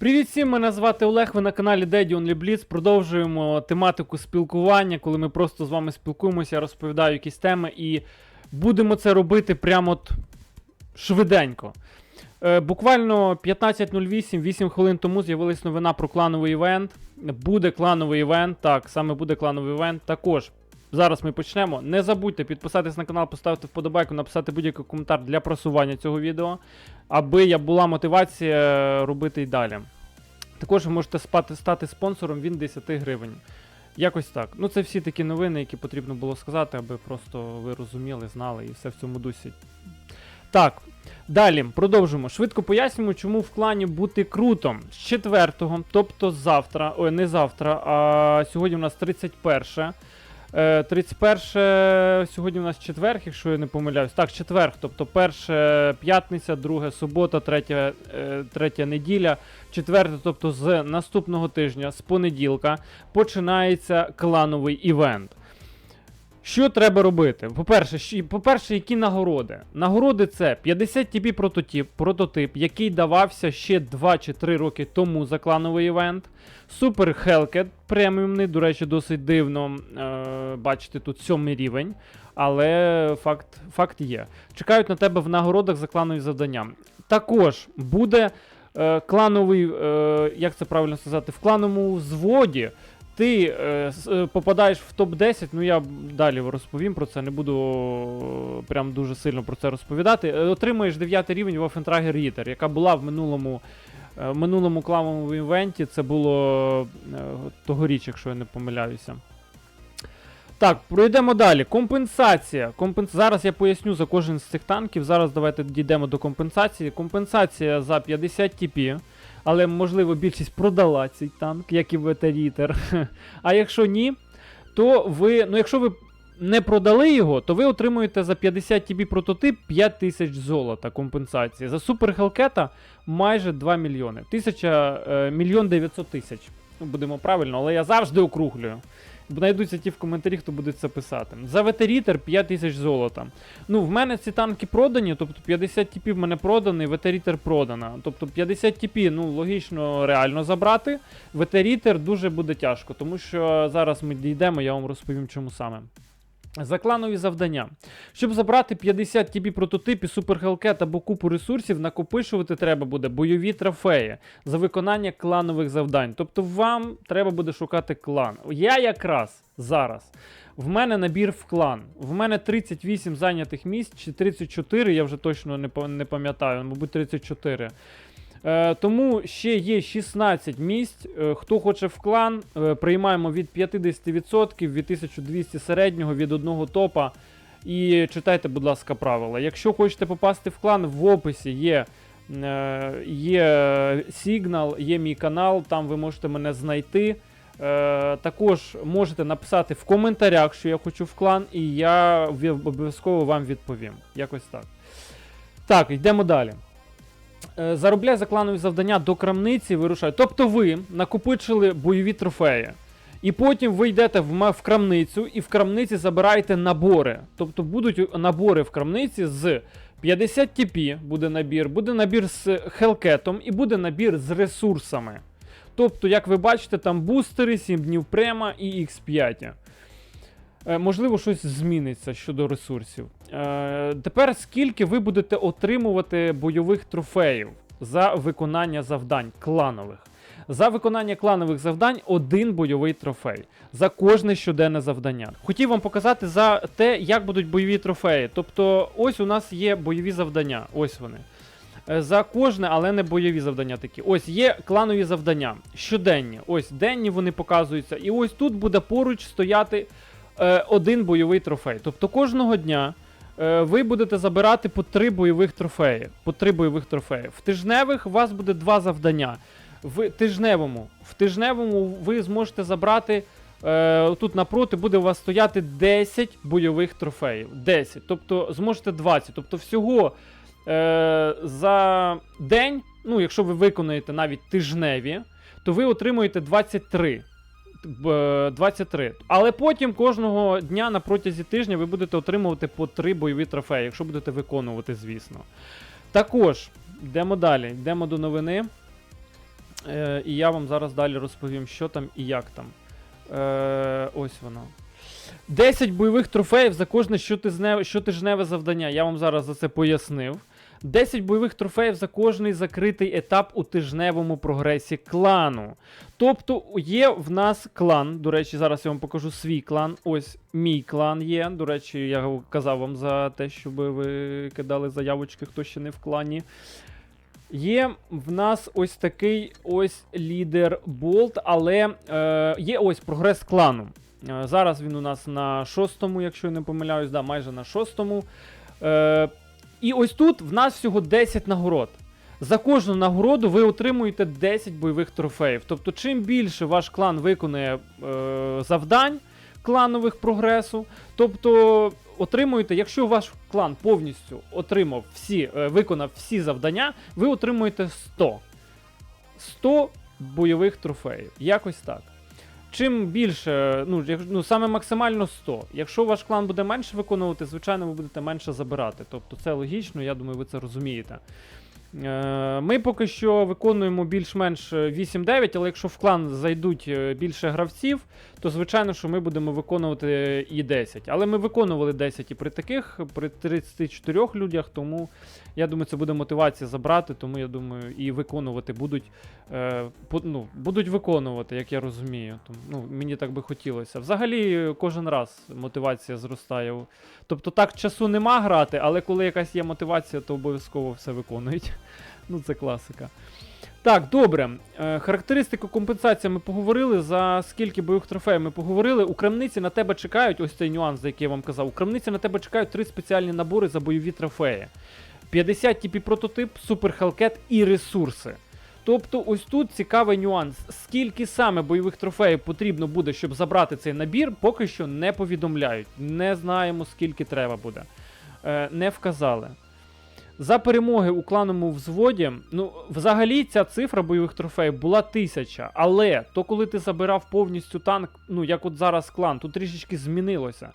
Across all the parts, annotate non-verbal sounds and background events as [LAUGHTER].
Привіт всім, мене звати Олег. Ви на каналі Daddy Only Blitz. Продовжуємо тематику спілкування, коли ми просто з вами спілкуємося, розповідаю якісь теми і будемо це робити прямо от швиденько. Е, буквально 15.08, 8 хвилин тому з'явилась новина про клановий івент. Буде клановий івент, так, саме буде клановий івент. Також зараз ми почнемо. Не забудьте підписатись на канал, поставити вподобайку, написати будь-який коментар для просування цього відео, аби я була мотивація робити і далі. Також ви можете спати, стати спонсором він 10 гривень. Якось так. Ну, це всі такі новини, які потрібно було сказати, аби просто ви розуміли, знали і все в цьому дусі. Так, далі продовжимо. Швидко пояснюємо, чому в клані бути круто. З 4, тобто завтра, ой, не завтра, а сьогодні у нас 31. Е, 31 сьогодні у нас четверг, якщо я не помиляюсь. Так, четверг, тобто перше п'ятниця, друге субота, третя, е, третя неділя, четверте, тобто з наступного тижня, з понеділка, починається клановий івент. Що треба робити? По-перше, по-перше, які нагороди? Нагороди це 50 TB прототип, прототип, який давався ще 2 чи 3 роки тому за клановий івент. Супер Hellcat преміумний, до речі, досить дивно. Е, бачите, тут сьомий рівень. Але факт, факт є. Чекають на тебе в нагородах за кланові завдання. Також буде е, клановий, е, як це правильно сказати, в клановому взводі. Ти е, е, попадаєш в топ-10, ну я далі розповім про це, не буду е, прям дуже сильно про це розповідати. Отримуєш 9 рівень в Offentrager Reader, яка була в минулому, в минулому клановому івенті. Це було тогоріч, якщо я не помиляюся. Так, пройдемо далі. Компенсація. Компенс... Зараз я поясню за кожен з цих танків. Зараз давайте дійдемо до компенсації. Компенсація за 50 TP. Але, можливо, більшість продала цей танк, як і ветерітер. [LAUGHS] А якщо ні, то ви. Ну, якщо ви не продали його, то ви отримуєте за 50 TB прототип 5 тисяч золота компенсації. За супер Хелкета майже 2 мільйони. Тисяча, е, мільйон 900 тисяч. Будемо правильно, але я завжди округлюю. Знайдуться ті в коментарі, хто буде це писати. За ветерітер 5 тисяч золота. Ну, в мене ці танки продані, тобто 50 тіпів в мене проданий, ветерітер продана. Тобто 50 тіпів, ну, логічно, реально забрати. Ветерітер дуже буде тяжко, тому що зараз ми дійдемо, я вам розповім, чому саме. За кланові завдання. Щоб забрати 50 TB прототипів Super Hellcat або купу ресурсів, накопичувати треба буде бойові трофеї за виконання кланових завдань. Тобто вам треба буде шукати клан. Я якраз зараз. В мене набір в клан. В мене 38 зайнятих місць, чи 34, я вже точно не пам'ятаю, мабуть, 34. Е, тому ще є 16 місць. Е, хто хоче в клан, е, приймаємо від 50%, від 1200 середнього, від одного топа. І читайте, будь ласка, правила. Якщо хочете попасти в клан, в описі є, е, є сигнал, є мій канал, там ви можете мене знайти. Е, також можете написати в коментарях, що я хочу в клан, і я обов'язково вам відповім. Якось так. Так, йдемо далі. Е, Заробляй за кланові завдання до крамниці вирушай. Тобто ви накопичили бойові трофеї. І потім ви йдете в, в крамницю і в крамниці забираєте набори. Тобто будуть набори в крамниці з 50 TP буде набір, буде набір з хелкетом і буде набір з ресурсами. Тобто, як ви бачите, там бустери, 7 днів према і X5. Е, можливо, щось зміниться щодо ресурсів. Е, тепер скільки ви будете отримувати бойових трофеїв за виконання завдань кланових? За виконання кланових завдань один бойовий трофей за кожне щоденне завдання. Хотів вам показати за те, як будуть бойові трофеї. Тобто, ось у нас є бойові завдання. Ось вони. Е, За кожне, але не бойові завдання такі. Ось є кланові завдання. Щоденні. Ось денні вони показуються. І ось тут буде поруч стояти один бойовий трофей. Тобто кожного дня е, ви будете забирати по три бойових трофеї. По три бойових трофеї. В тижневих у вас буде два завдання. В тижневому. В тижневому ви зможете забрати. Е, тут напроти буде у вас стояти 10 бойових трофеїв. 10. Тобто зможете 20. Тобто всього е, за день, ну, якщо ви виконаєте навіть тижневі, то ви отримуєте 23. Б- е, 23. Але потім кожного дня на протязі тижня ви будете отримувати по 3 бойові трофеї, якщо будете виконувати, звісно. Також, йдемо далі, йдемо до новини. Е, і я вам зараз далі розповім, що там і як там. Е, ось воно. 10 бойових трофеїв за кожне щотижневе завдання. Я вам зараз за це пояснив. 10 бойових трофеїв за кожний закритий етап у тижневому прогресі клану. Тобто є в нас клан. До речі, зараз я вам покажу свій клан. Ось мій клан є. До речі, я казав вам за те, щоб ви кидали заявочки, хто ще не в клані. Є в нас ось такий ось лідер Болт, але е, є ось прогрес клану. Е, зараз він у нас на шостому, якщо я не помиляюсь, да, майже на шостому. Е, і ось тут в нас всього 10 нагород. За кожну нагороду ви отримуєте 10 бойових трофеїв. Тобто, чим більше ваш клан виконує е, завдань кланових прогресу, тобто отримуєте, якщо ваш клан повністю отримав всі, е, виконав всі завдання, ви отримуєте 100. 100 бойових трофеїв. Якось так. Чим більше, ну, як, ну саме максимально 100. Якщо ваш клан буде менше виконувати, звичайно, ви будете менше забирати. Тобто це логічно, я думаю, ви це розумієте. Е, Ми поки що виконуємо більш-менш 8-9, але якщо в клан зайдуть е, більше гравців, то звичайно, що ми будемо виконувати і 10. Але ми виконували 10 і при таких, при 34 людях, тому я думаю, це буде мотивація забрати, тому я думаю, і виконувати будуть. Е, по- ну, будуть виконувати, як я розумію. Тому, ну, мені так би хотілося. Взагалі, кожен раз мотивація зростає. Тобто так часу нема грати, але коли якась є мотивація, то обов'язково все виконують. [LAUGHS] Ну, це класика. Так, добре. Е, характеристику компенсації ми поговорили. За скільки бойових трофеїв ми поговорили. У крамниці на тебе чекають, ось цей нюанс, за який я вам казав. У крамниці на тебе чекають три спеціальні набори за бойові трофеї. 50 типі прототип, супер хелкет і ресурси. Тобто, ось тут цікавий нюанс. Скільки саме бойових трофеїв потрібно буде, щоб забрати цей набір, поки що не повідомляють. Не знаємо, скільки треба буде. Е, не вказали. За перемоги у клановому взводі, ну, взагалі ця цифра бойових трофеїв була тисяча. Але то, коли ти забирав повністю танк, ну як от зараз клан, тут трішечки змінилося.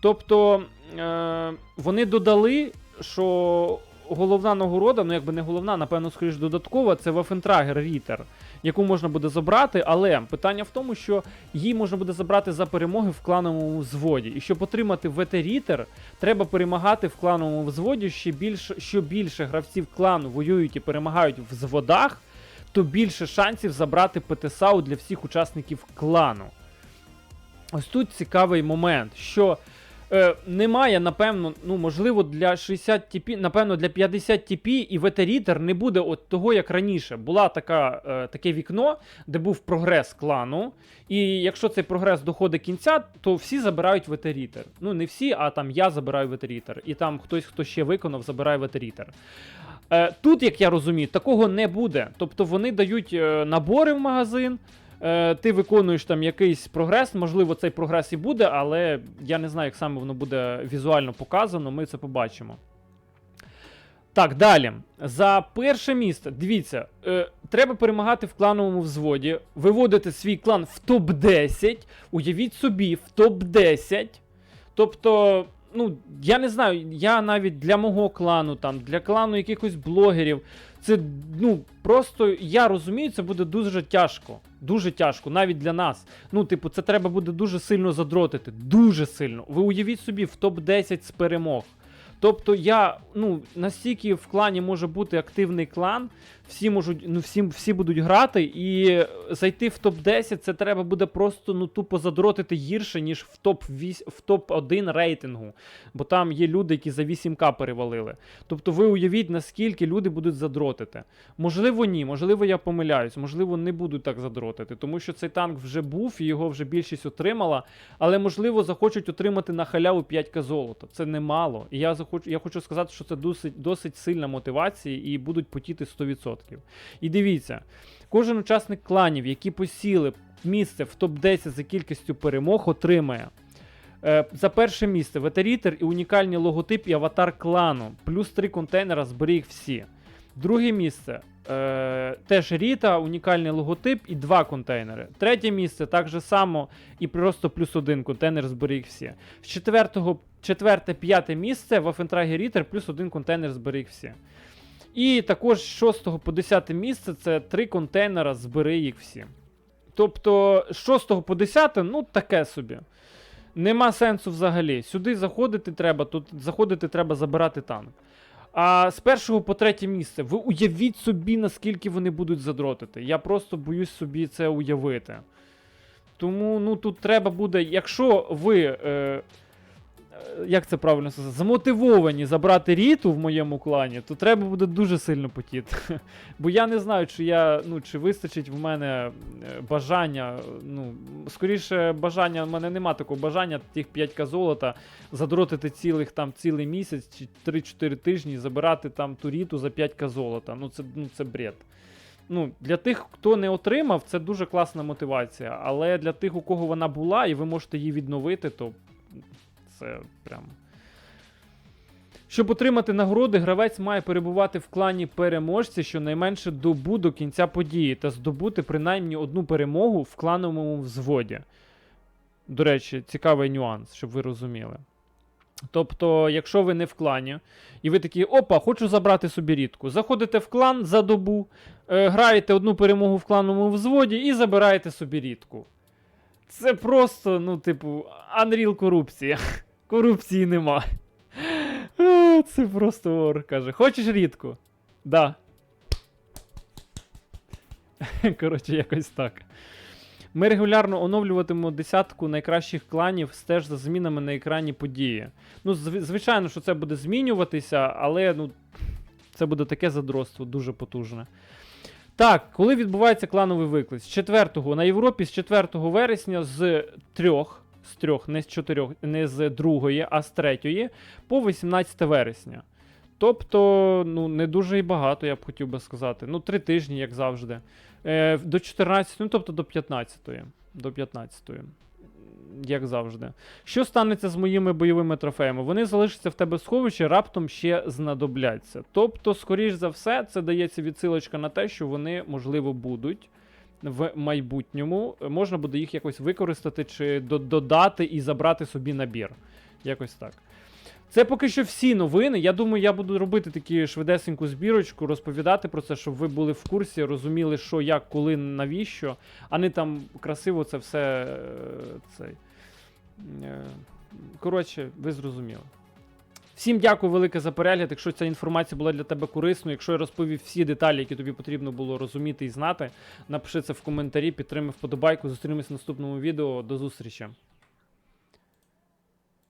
Тобто е, вони додали, що головна нагорода, ну якби не головна, напевно, скоріш додаткова, це Waffentrager Ritter, яку можна буде забрати, але питання в тому, що її можна буде забрати за перемоги в клановому взводі. І щоб отримати ВТ Ritter, треба перемагати в клановому взводі ще більше, що більше гравців клану воюють і перемагають в взводах, то більше шансів забрати ПТСАУ для всіх учасників клану. Ось тут цікавий момент, що е, немає, напевно, ну, можливо, для 60 TP, напевно, для 50 TP і ветерітер не буде от того, як раніше. Була така, е, таке вікно, де був прогрес клану. І якщо цей прогрес доходить кінця, то всі забирають ветерітер. Ну, не всі, а там я забираю ветерітер. І там хтось, хто ще виконав, забирає ветерітер. Е, тут, як я розумію, такого не буде. Тобто вони дають е, набори в магазин. Е, ти виконуєш там якийсь прогрес, можливо, цей прогрес і буде, але я не знаю, як саме воно буде візуально показано, ми це побачимо. Так, далі. За перше місце, дивіться, е, треба перемагати в клановому взводі, виводити свій клан в топ-10. Уявіть собі, в топ-10. Тобто, ну, я не знаю, я навіть для мого клану, там, для клану якихось блогерів. Це ну просто я розумію, це буде дуже тяжко. Дуже тяжко, навіть для нас. Ну, типу, це треба буде дуже сильно задротити. Дуже сильно. Ви уявіть собі в топ-10 з перемог. Тобто я, ну, настільки в клані може бути активний клан, всі можуть, ну, всі, всі будуть грати, і зайти в топ-10 це треба буде просто ну, тупо задротити гірше, ніж в топ-1 в топ-1 рейтингу. Бо там є люди, які за 8к перевалили. Тобто ви уявіть, наскільки люди будуть задротити. Можливо, ні, можливо, я помиляюсь, можливо, не будуть так задротити, тому що цей танк вже був і його вже більшість отримала. Але можливо захочуть отримати на халяву 5к золота. Це немало. І я захочу, я хочу сказати, що це досить, досить сильна мотивація і будуть потіти 100%. І дивіться, кожен учасник кланів, які посіли місце в топ-10 за кількістю перемог, отримає. Е, за перше місце ветерітер і унікальний логотип і аватар клану, плюс три контейнера зберіг всі. Друге місце е, теж Ріта, унікальний логотип і два контейнери. Третє місце так же само і просто плюс один контейнер зберіг всі. З четвертого, четверте, п'яте місце Waffentrager Ritter плюс один контейнер зберіг всі. І також з 6 по 10 місце це три контейнера, збери їх всі. Тобто, з 6 по 10, ну таке собі. Нема сенсу взагалі. Сюди заходити треба, тут заходити треба забирати танк. А з першого по третє місце, ви уявіть собі, наскільки вони будуть задротити. Я просто боюсь собі це уявити. Тому ну тут треба буде, якщо ви. Е, як це правильно сказати, замотивовані забрати ріту в моєму клані, то треба буде дуже сильно потіти. Бо я не знаю, чи я, ну, чи вистачить в мене е, бажання. Ну, скоріше, бажання, в мене нема такого бажання, тих 5к золота задротити цілих там цілий місяць чи 3-4 тижні, забирати там ту ріту за 5к золота. Ну це, ну, це бред. Ну, для тих, хто не отримав, це дуже класна мотивація. Але для тих, у кого вона була, і ви можете її відновити, то це прям. Щоб отримати нагороди, гравець має перебувати в клані переможця щонайменше добу до кінця події та здобути принаймні одну перемогу в клановому взводі. До речі, цікавий нюанс, щоб ви розуміли. Тобто, якщо ви не в клані, і ви такі, опа, хочу забрати собі рідку. Заходите в клан за добу, е, граєте одну перемогу в клановому взводі і забираєте собі рідку. Це просто, ну, типу, Unreal корупція. Корупції нема. Е, Це просто ор, каже. Хочеш рідку? Да. Коротше, якось так. Ми регулярно оновлюватимемо десятку найкращих кланів стеж за змінами на екрані події. Ну, зв- звичайно, що це буде змінюватися, але ну, це буде таке задротство, дуже потужне. Так, коли відбувається клановий виклик? З 4-го на Європі з 4 вересня з 3, з 3, не з 4, не з 2, а з 3 по 18 вересня. Тобто, ну, не дуже і багато, я б хотів би сказати. Ну, 3 тижні, як завжди. Е, до 14, ну тобто до 15. До 15. Як завжди. Що станеться з моїми бойовими трофеями? Вони залишаться в тебе в сховищі, раптом ще знадобляться. Тобто, скоріш за все, це дається відсилочка на те, що вони, можливо, будуть в майбутньому. Можна буде їх якось використати чи додати і забрати собі набір. Якось так. Це поки що всі новини. Я думаю, я буду робити таку швидесеньку збірочку, розповідати про це, щоб ви були в курсі, розуміли, що, як, коли, навіщо, а не там красиво це все. е, Цей. Е, Коротше, ви зрозуміли. Всім дякую велике за перегляд. Якщо ця інформація була для тебе корисною, якщо я розповів всі деталі, які тобі потрібно було розуміти і знати, напиши це в коментарі, підтримай вподобайку. Зустрінемось в наступному відео. До зустрічі.